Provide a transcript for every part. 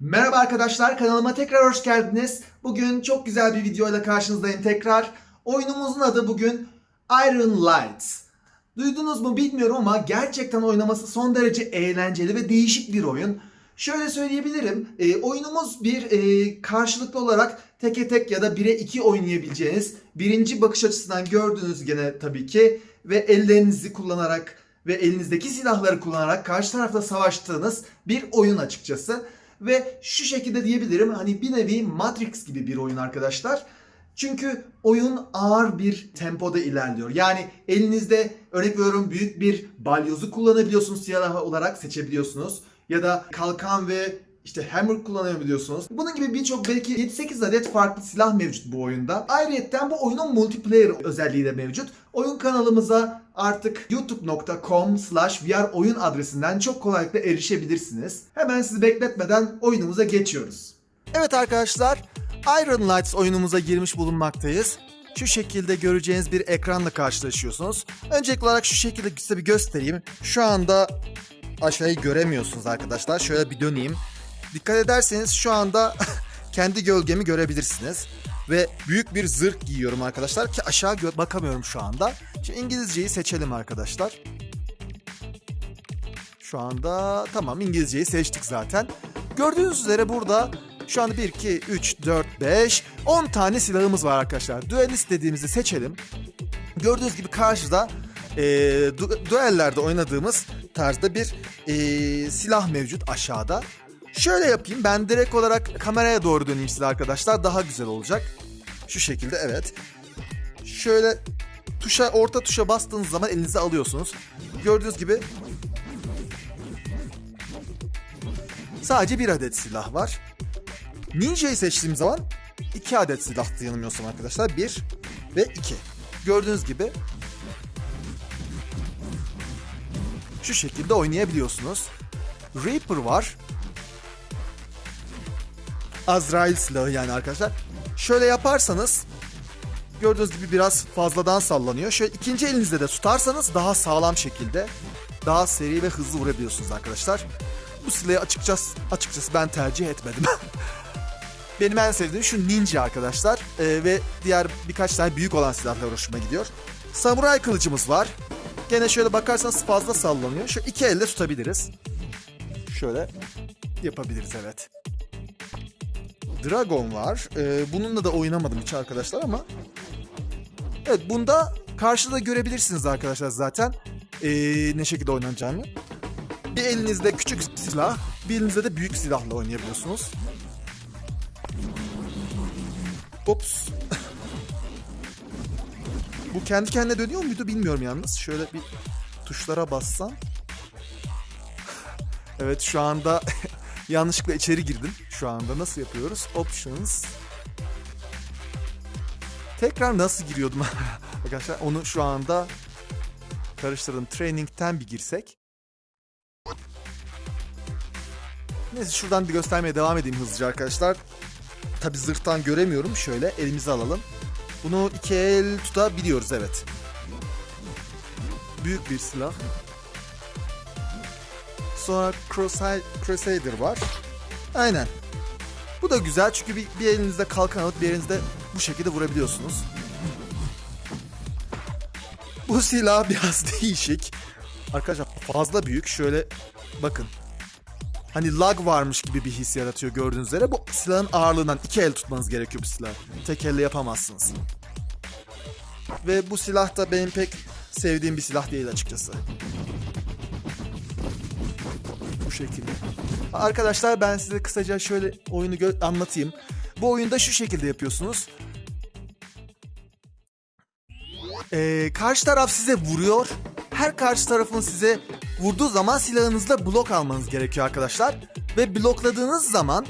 Merhaba arkadaşlar kanalıma tekrar hoş geldiniz. Bugün çok güzel bir videoyla karşınızdayım tekrar. Oyunumuzun adı bugün Iron Lights. Duydunuz mu bilmiyorum ama gerçekten oynaması son derece eğlenceli ve değişik bir oyun. Şöyle söyleyebilirim, e, oyunumuz bir e, karşılıklı olarak teke tek ya da bire iki oynayabileceğiniz birinci bakış açısından gördüğünüz gene tabii ki ve ellerinizi kullanarak ve elinizdeki silahları kullanarak karşı tarafta savaştığınız bir oyun açıkçası. Ve şu şekilde diyebilirim hani bir nevi Matrix gibi bir oyun arkadaşlar. Çünkü oyun ağır bir tempoda ilerliyor. Yani elinizde örnek veriyorum büyük bir balyozu kullanabiliyorsunuz silah olarak seçebiliyorsunuz. Ya da kalkan ve işte hammer kullanabiliyorsunuz. Bunun gibi birçok belki 7-8 adet farklı silah mevcut bu oyunda. Ayrıca bu oyunun multiplayer özelliği de mevcut. Oyun kanalımıza artık youtube.com slash oyun adresinden çok kolaylıkla erişebilirsiniz. Hemen sizi bekletmeden oyunumuza geçiyoruz. Evet arkadaşlar Iron Lights oyunumuza girmiş bulunmaktayız. Şu şekilde göreceğiniz bir ekranla karşılaşıyorsunuz. Öncelikli olarak şu şekilde size bir göstereyim. Şu anda aşağıyı göremiyorsunuz arkadaşlar. Şöyle bir döneyim. Dikkat ederseniz şu anda kendi gölgemi görebilirsiniz. Ve büyük bir zırh giyiyorum arkadaşlar ki aşağı bakamıyorum şu anda. Şimdi İngilizceyi seçelim arkadaşlar. Şu anda tamam İngilizceyi seçtik zaten. Gördüğünüz üzere burada şu anda 1, 2, 3, 4, 5, 10 tane silahımız var arkadaşlar. Duelist dediğimizi seçelim. Gördüğünüz gibi karşıda e, du- duellerde oynadığımız tarzda bir e, silah mevcut aşağıda. Şöyle yapayım ben direkt olarak kameraya doğru döneyim size arkadaşlar daha güzel olacak. Şu şekilde evet. Şöyle tuşa orta tuşa bastığınız zaman elinize alıyorsunuz. Gördüğünüz gibi sadece bir adet silah var. Ninja'yı seçtiğim zaman iki adet silah yanılmıyorsam arkadaşlar. Bir ve iki. Gördüğünüz gibi şu şekilde oynayabiliyorsunuz. Reaper var. Azrail silahı yani arkadaşlar. Şöyle yaparsanız gördüğünüz gibi biraz fazladan sallanıyor. Şöyle ikinci elinizde de tutarsanız daha sağlam şekilde daha seri ve hızlı vurabiliyorsunuz arkadaşlar. Bu silahı açıkçası, açıkçası ben tercih etmedim. Benim en sevdiğim şu ninja arkadaşlar Ee, ve diğer birkaç tane büyük olan silahlar hoşuma gidiyor. Samuray kılıcımız var. Gene şöyle bakarsanız fazla sallanıyor. Şu iki elle tutabiliriz. Şöyle yapabiliriz evet. Dragon var. Ee, bununla da oynamadım hiç arkadaşlar ama. Evet bunda karşıda görebilirsiniz arkadaşlar zaten. Ee, ne şekilde oynanacağını. Bir elinizde küçük silah, bir elinizde de büyük silahla oynayabiliyorsunuz. Ops. Bu kendi kendine dönüyor muydu bilmiyorum yalnız. Şöyle bir tuşlara bassam. evet şu anda yanlışlıkla içeri girdim. Şu anda nasıl yapıyoruz? Options. Tekrar nasıl giriyordum arkadaşlar? Onu şu anda karıştırdım. Training'ten bir girsek. Neyse şuradan bir göstermeye devam edeyim hızlıca arkadaşlar. Tabi zırhtan göremiyorum. Şöyle elimize alalım. Bunu iki el tutabiliyoruz evet. Büyük bir silah. Sonra Crusade, Crusader var. Aynen. Bu da güzel çünkü bir, bir elinizde kalkan alıp bir elinizde bu şekilde vurabiliyorsunuz. Bu silah biraz değişik. Arkadaşlar fazla büyük. Şöyle bakın. Hani lag varmış gibi bir his yaratıyor gördüğünüz üzere. Bu silahın ağırlığından iki el tutmanız gerekiyor bu silah. Tek elle yapamazsınız. Ve bu silah da benim pek sevdiğim bir silah değil açıkçası. Bu şekilde. Arkadaşlar ben size kısaca şöyle oyunu anlatayım. Bu oyunda şu şekilde yapıyorsunuz. Ee, karşı taraf size vuruyor. Her karşı tarafın size vurduğu zaman silahınızla blok almanız gerekiyor arkadaşlar. Ve blokladığınız zaman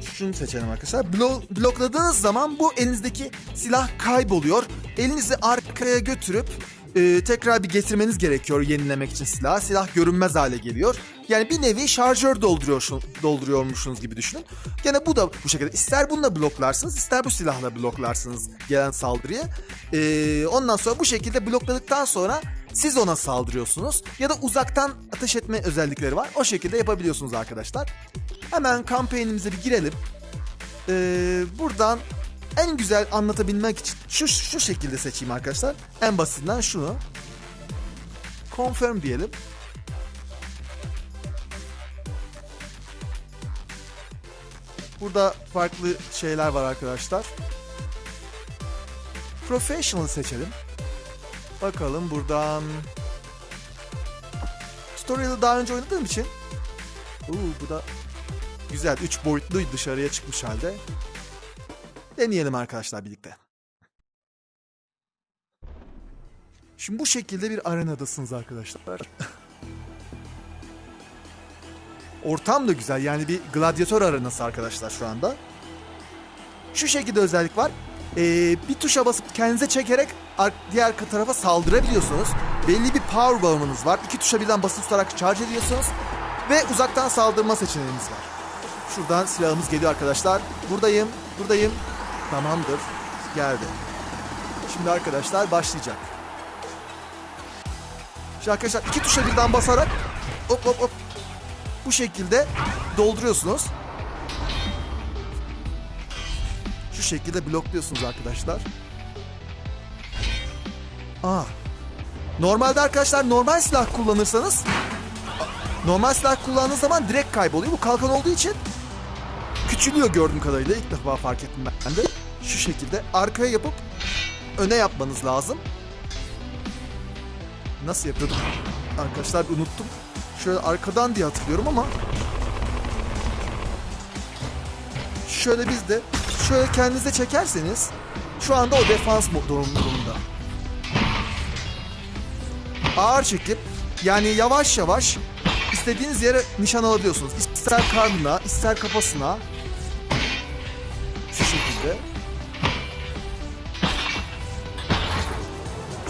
şunu seçelim arkadaşlar. Blo- blokladığınız zaman bu elinizdeki silah kayboluyor. Elinizi arkaya götürüp e, tekrar bir getirmeniz gerekiyor yenilemek için silah. Silah görünmez hale geliyor. Yani bir nevi şarjör dolduruyor, dolduruyormuşsunuz gibi düşünün. Gene bu da bu şekilde. İster bununla bloklarsınız, ister bu silahla bloklarsınız gelen saldırıyı. E, ondan sonra bu şekilde blokladıktan sonra siz ona saldırıyorsunuz. Ya da uzaktan ateş etme özellikleri var. O şekilde yapabiliyorsunuz arkadaşlar. Hemen kampanyanımıza bir girelim. Ee, buradan en güzel anlatabilmek için şu şu şekilde seçeyim arkadaşlar. En basitinden şunu. Confirm diyelim. Burada farklı şeyler var arkadaşlar. Professional seçelim. Bakalım buradan. Tutorial'ı daha önce oynadığım için. Uuu bu da güzel. 3 boyutlu dışarıya çıkmış halde. Deneyelim arkadaşlar birlikte. Şimdi bu şekilde bir arenadasınız arkadaşlar. Ortam da güzel yani bir gladyatör arenası arkadaşlar şu anda. Şu şekilde özellik var. Ee, bir tuşa basıp kendinize çekerek diğer tarafa saldırabiliyorsunuz. Belli bir power bağımınız var. İki tuşa birden basılı tutarak charge ediyorsunuz. Ve uzaktan saldırma seçeneğiniz var. Şuradan silahımız geliyor arkadaşlar. Buradayım, buradayım. Tamamdır, geldi. Şimdi arkadaşlar başlayacak. Şimdi arkadaşlar iki tuşa birden basarak hop hop hop bu şekilde dolduruyorsunuz. Şu şekilde blokluyorsunuz arkadaşlar. Aa. Normalde arkadaşlar normal silah kullanırsanız normal silah kullandığınız zaman direkt kayboluyor. Bu kalkan olduğu için küçülüyor gördüğüm kadarıyla. İlk defa fark ettim ben de. Şu şekilde arkaya yapıp öne yapmanız lazım. Nasıl yapıyordum? Arkadaşlar unuttum. Şöyle arkadan diye hatırlıyorum ama şöyle biz de şöyle kendinize çekerseniz şu anda o defans durumunda. Ağır çekip yani yavaş yavaş istediğiniz yere nişan alabiliyorsunuz. İster karnına, ister kafasına. Şu şekilde.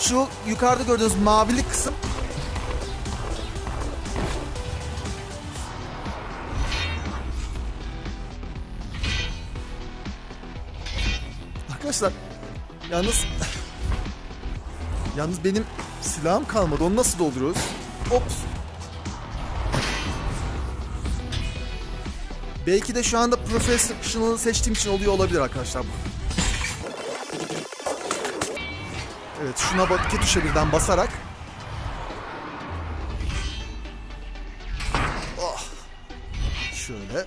Şu yukarıda gördüğünüz mavili kısım Arkadaşlar yalnız yalnız benim silahım kalmadı. Onu nasıl dolduruyoruz? Ops. Belki de şu anda professional'ı seçtiğim için oluyor olabilir arkadaşlar bu. Evet şuna bak iki tuşa birden basarak. Oh. Şöyle.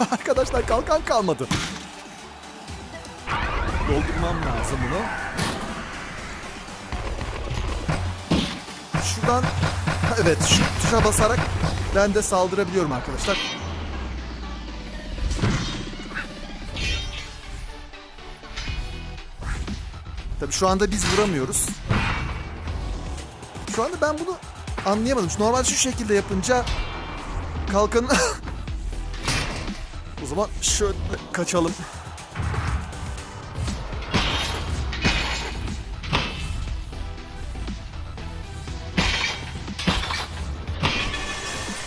Arkadaşlar kalkan kalmadı. Doldurmam lazım bunu. Şuradan evet şu tuşa basarak ben de saldırabiliyorum arkadaşlar. Tabii şu anda biz vuramıyoruz. Şu anda ben bunu anlayamadım. Normal şu şekilde yapınca kalkanın O zaman şöyle kaçalım.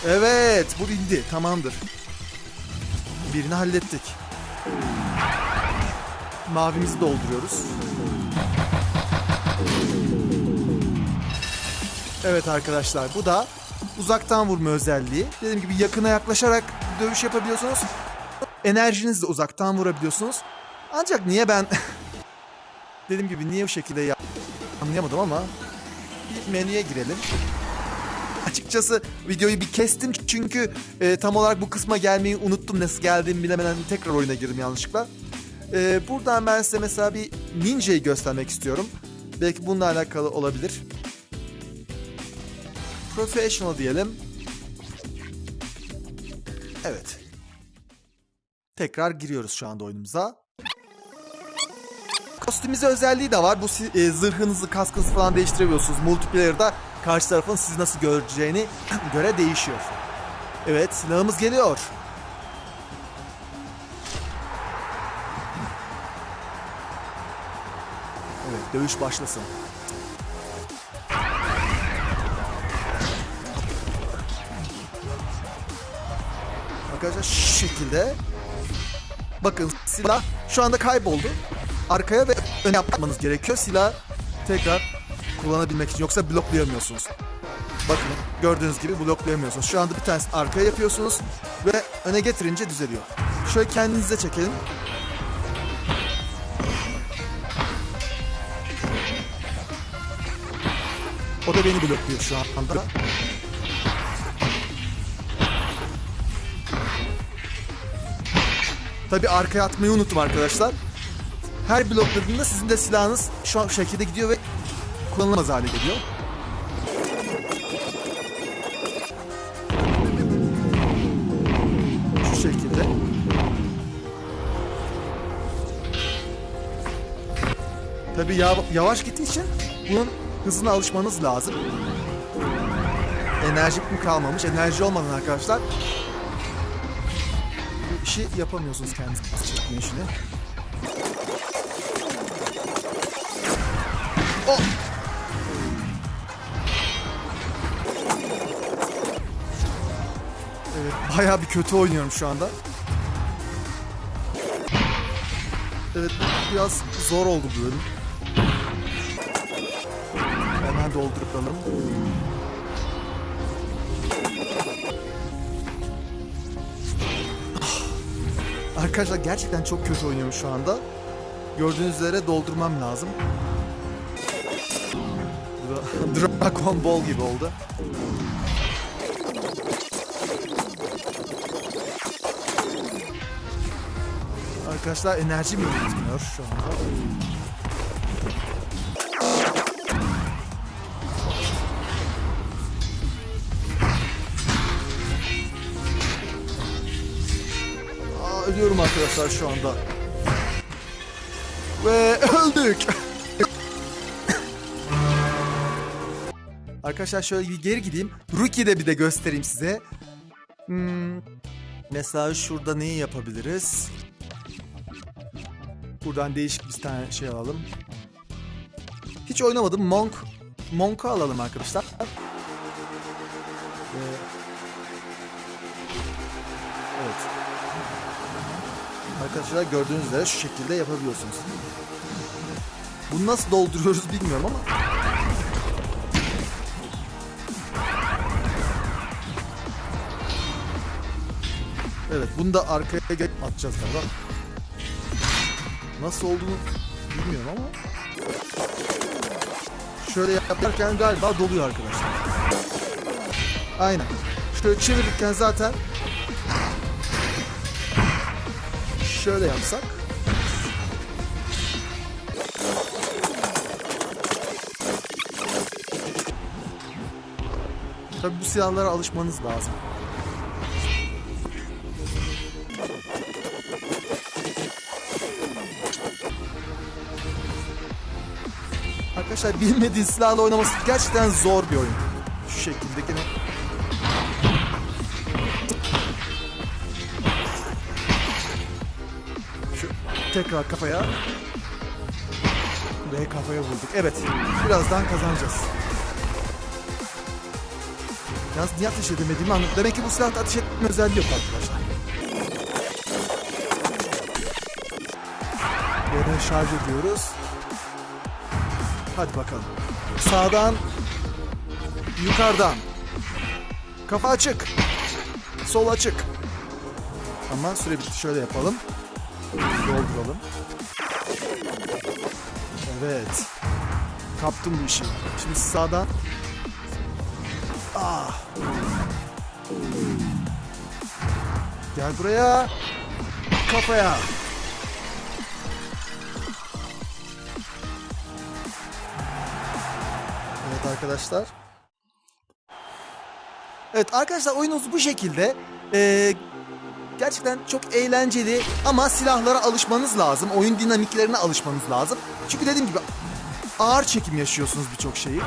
Evet, bu bindi. Tamamdır. Birini hallettik. Mavimizi dolduruyoruz. Evet arkadaşlar, bu da uzaktan vurma özelliği. Dediğim gibi yakına yaklaşarak dövüş yapabiliyorsunuz enerjinizi de uzaktan vurabiliyorsunuz. Ancak niye ben dediğim gibi niye bu şekilde ya anlayamadım ama bir menüye girelim. Açıkçası videoyu bir kestim çünkü e, tam olarak bu kısma gelmeyi unuttum. Nasıl geldiğimi bilemeden tekrar oyuna girdim yanlışlıkla. E, buradan ben size mesela bir ninja'yı göstermek istiyorum. Belki bununla alakalı olabilir. Professional diyelim. Evet. Tekrar giriyoruz şu anda oyunumuza. Kostümize özelliği de var. Bu e, zırhınızı, kaskınızı falan değiştirebiliyorsunuz. Multiplayer'da karşı tarafın sizi nasıl göreceğini göre değişiyor. Evet, silahımız geliyor. Evet, dövüş başlasın. Arkadaşlar şu şekilde Bakın silah şu anda kayboldu. Arkaya ve öne yapmanız gerekiyor. Silah tekrar kullanabilmek için. Yoksa bloklayamıyorsunuz. Bakın gördüğünüz gibi bloklayamıyorsunuz. Şu anda bir tanesi arkaya yapıyorsunuz ve öne getirince düzeliyor. Şöyle kendinize çekelim. O da beni blokluyor şu anda. Tabi arkaya atmayı unuttum arkadaşlar. Her blokladığında sizin de silahınız şu an şekilde gidiyor ve kullanılamaz hale geliyor. Şu şekilde. Tabi yavaş gittiği için bunun hızına alışmanız lazım. Enerjik mi kalmamış? Enerji olmadan arkadaşlar işi yapamıyorsunuz kendiniz çekme işini. Oh! Evet, bayağı bir kötü oynuyorum şu anda. Evet, biraz zor oldu bu bölüm. Hemen dolduralım. Arkadaşlar gerçekten çok kötü oynuyorum şu anda. Gördüğünüz üzere doldurmam lazım. Dra- Dragon Ball gibi oldu. Arkadaşlar enerji mi yetmiyor şu anda? Ölüyorum arkadaşlar şu anda. Ve öldük. arkadaşlar şöyle bir geri gideyim. Rookie'de bir de göstereyim size. Hmm, mesela şurada neyi yapabiliriz? Buradan değişik bir tane şey alalım. Hiç oynamadım. Monk. Monk'u alalım arkadaşlar. Arkadaşlar gördüğünüz üzere şu şekilde yapabiliyorsunuz. Bunu nasıl dolduruyoruz bilmiyorum ama. Evet bunu da arkaya atacağız galiba. Nasıl olduğunu bilmiyorum ama. Şöyle yaparken galiba doluyor arkadaşlar. Aynen. Şöyle çevirirken zaten şöyle yapsak. Tabi bu silahlara alışmanız lazım. Arkadaşlar bilmediğin silahla oynaması gerçekten zor bir oyun. Şu şekilde gene. Tekrar kafaya. Ve kafaya vurduk. Evet. Birazdan kazanacağız. Yalnız niye ateş edemediğimi anladım. Demek ki bu silahta ateş etme özelliği yok arkadaşlar. Yine şarj ediyoruz. Hadi bakalım. Sağdan, yukarıdan. Kafa açık. Sol açık. Ama süre bitti. Şöyle yapalım. Dolduralım. Evet. Kaptım bu işi. Şimdi sağdan. Ah. Gel buraya. Kafaya. Evet arkadaşlar. Evet arkadaşlar oyunumuz bu şekilde. Ee, gerçekten çok eğlenceli ama silahlara alışmanız lazım. Oyun dinamiklerine alışmanız lazım. Çünkü dediğim gibi ağır çekim yaşıyorsunuz birçok şeyi.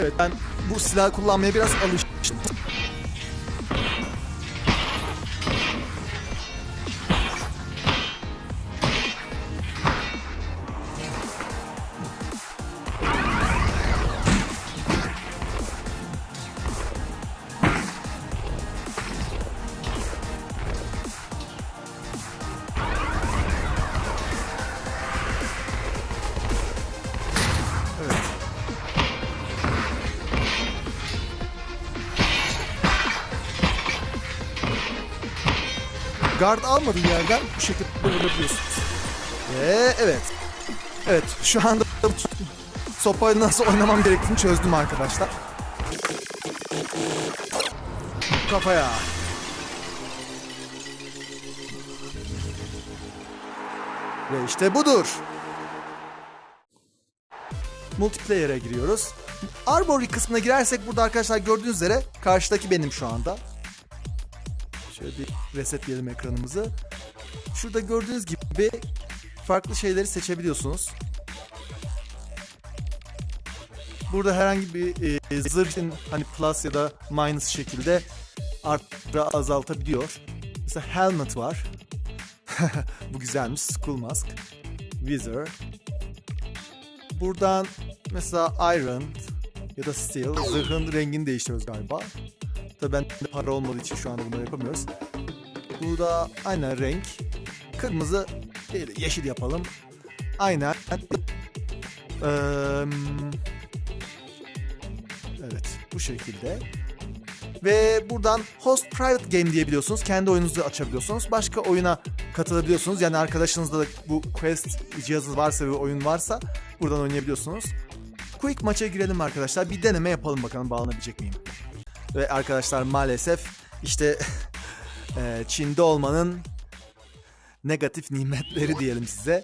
Evet ben bu silah kullanmaya biraz alıştım. Guard almadığın yerden bu şekilde vurabiliyorsunuz. Ve evet. Evet şu anda sopayla nasıl oynamam gerektiğini çözdüm arkadaşlar. Kafaya. Ve işte budur. Multiplayer'e giriyoruz. Armory kısmına girersek burada arkadaşlar gördüğünüz üzere karşıdaki benim şu anda. Şöyle bir resetleyelim ekranımızı. Şurada gördüğünüz gibi farklı şeyleri seçebiliyorsunuz. Burada herhangi bir e, zırh için hani plus ya da minus şekilde arttıra azaltabiliyor. Mesela helmet var. Bu güzelmiş. Skull mask. Visor. Buradan mesela iron ya da steel zırhın rengini değiştiriyoruz galiba. Tabii ben de para olmadığı için şu anda bunları yapamıyoruz. Bu da aynen renk. Kırmızı değil de yeşil yapalım. Aynen. Eee, evet bu şekilde. Ve buradan host private game diyebiliyorsunuz. Kendi oyununuzu açabiliyorsunuz. Başka oyuna katılabiliyorsunuz. Yani arkadaşınızda da bu Quest cihazı varsa ve oyun varsa buradan oynayabiliyorsunuz. Quick maça girelim arkadaşlar. Bir deneme yapalım bakalım bağlanabilecek miyim? Ve arkadaşlar maalesef işte eee, Çin'de olmanın negatif nimetleri diyelim size.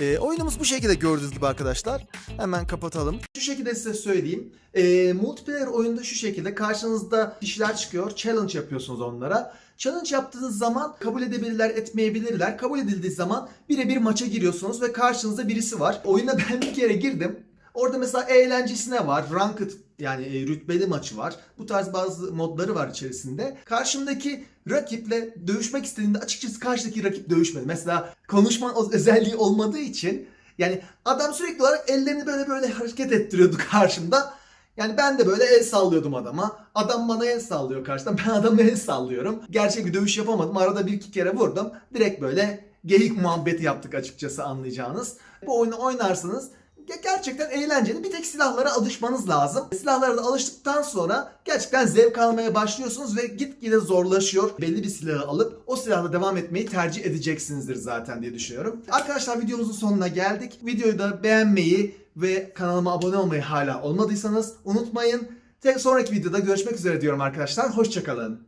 Ee, oyunumuz bu şekilde gördüğünüz gibi arkadaşlar. Hemen kapatalım. Şu şekilde size söyleyeyim. Ee, multiplayer oyunda şu şekilde karşınızda kişiler çıkıyor. Challenge yapıyorsunuz onlara. Challenge yaptığınız zaman kabul edebilirler, etmeyebilirler. Kabul edildiği zaman birebir maça giriyorsunuz ve karşınızda birisi var. Oyuna ben bir kere girdim. Orada mesela eğlencesine var. Ranked yani e, rütbeli maçı var. Bu tarz bazı modları var içerisinde. Karşımdaki rakiple dövüşmek istediğinde açıkçası karşıdaki rakip dövüşmedi. Mesela konuşma özelliği olmadığı için yani adam sürekli olarak ellerini böyle böyle hareket ettiriyordu karşımda. Yani ben de böyle el sallıyordum adama. Adam bana el sallıyor karşıdan. Ben adama el sallıyorum. Gerçek bir dövüş yapamadım. Arada bir iki kere vurdum. Direkt böyle geyik muhabbeti yaptık açıkçası anlayacağınız. Bu oyunu oynarsınız. Ge- Gerçekten eğlenceli. Bir tek silahlara alışmanız lazım. Silahlara da alıştıktan sonra gerçekten zevk almaya başlıyorsunuz ve gitgide zorlaşıyor. Belli bir silahı alıp o silahla devam etmeyi tercih edeceksinizdir zaten diye düşünüyorum. Arkadaşlar videomuzun sonuna geldik. Videoyu da beğenmeyi ve kanalıma abone olmayı hala olmadıysanız unutmayın. Tek sonraki videoda görüşmek üzere diyorum arkadaşlar. Hoşçakalın.